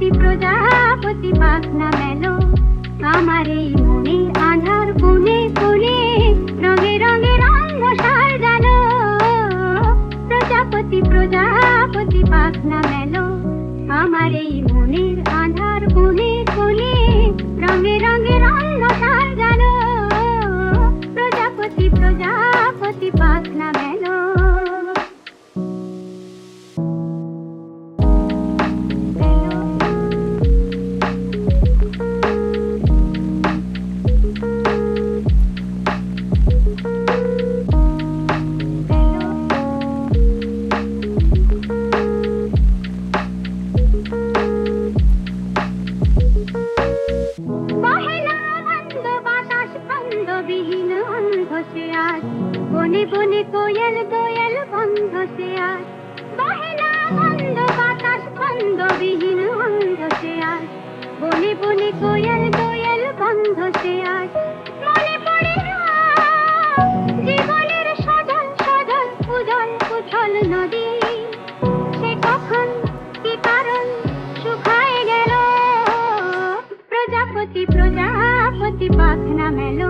প্রজাপতি প্রজাপতি পাখনা মেল আমার এই মনে, আধার কোণে কোণে রঙে রঙে রঙ সাজালো। প্রজাপতি প্রজাপতি পাখনা মেল আমার এই মনের আধার কোণে কোণে রঙে রঙে রঙ বিহীন অন্ধ সে আজ, বনে বনে কোয়েল বন্ধ সে আজ। বন্ধ বাতাস বন্ধ বিহীন অন্ধ সে আজ। বনে বনে কোয়েল বন্ধ সে আজ। মনে পড়ে জীবনের সজল সজল নদী। প্রজাপতি প্রজাপতি পাখনা মেলো।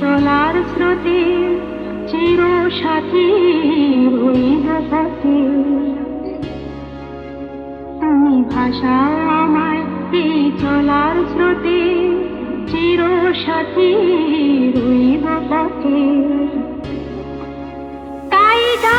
চলার শ্রুতি চির সাথী হইব পথে তুমি ভাষাও আমায় এই চলার শ্রুতি চির সাথী রইব পথে তাই যা